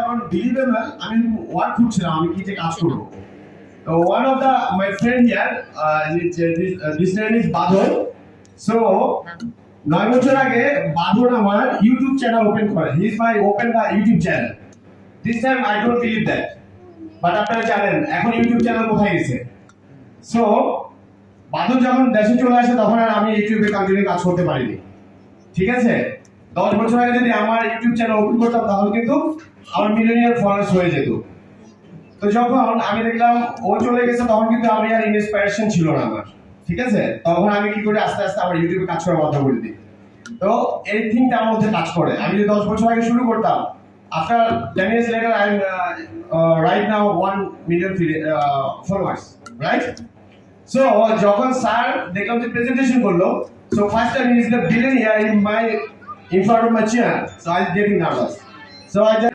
এখন বিলিভেবল আমি ওয়ার্ক খুঁজছিলাম, আমি কি যে কাজ তো বাদল। নয় বছর আগে বাদল আমার ইউটিউব চ্যানেল ওপেন করে। He is my open the YouTube channel this time I don't believe that but আপনারা জানেন, এখন ইউটিউব চ্যানেল কোথায় গেছে? সো বাদল যখন দেশে চলে আসে, তখন আর আমি ইউটিউবে কাজ করতে পারিনি। ঠিক আছে? দশ বছর আগে যদি আমার ইউটিউব চ্যানেল ওপেন করতাম তাহলে কিন্তু আমার মিলিয়নিয়ার ফলোয়ার্স হয়ে যেত। তো যখন আমি দেখলাম ও চলে গেছে, তখন কিন্তু আমি আর ইন্সপিরেশন ছিল না আমার। ঠিক আছে? তখন আমি কি করি আস্তে আস্তে আমার ইউটিউবে কাজ করা বন্ধ করে দিই। তো এই থিংটা আমার মধ্যে কাজ করে। আমি যদি দশ বছর আগে শুরু করতাম after ten years later I write now one million followers right so যখন স্যার দেখলাম যে প্রেজেন্টেশন করল so first time is the billionaire in my In front of information. So I'm getting nervous. So I just